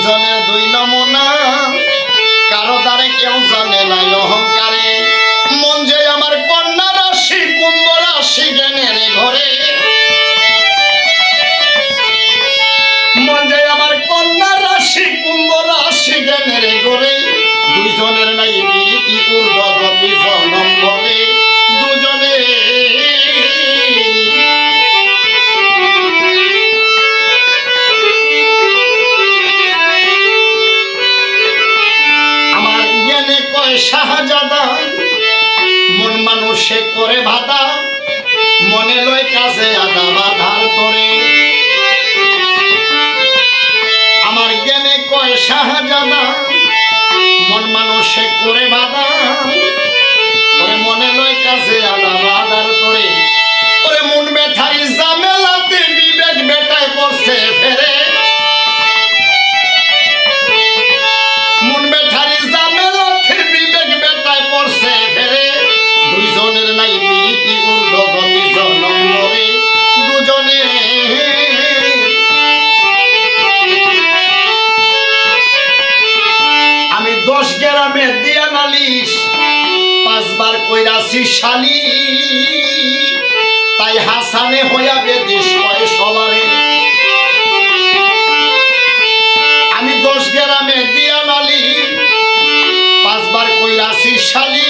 দুইজনের দুই নমুনা। কারও দ্বারে কেউ জানে না অহংকারে। মন যে আমার কন্যা রাশি, কুম্ভ রাশি জ্ঞানের ঘরে। দুইজনের নাই দুজনে শাহজাদা। মন মানুষে করে ভাদা মনে লয় কাছে আদা বাধার তরে। আমার জ্ঞানে কয় শাহজাদা, মন মানুষে করে বাধা দশ মেহদিয়া দিয়া নালিশ, পাঁচবার কইরাছি শালি। তাই হাসানে হইয়া বেদিস কয় সবারে। আমি দশ গ্রামে দিয়া নালি পাঁচবার কইরাছি শালি।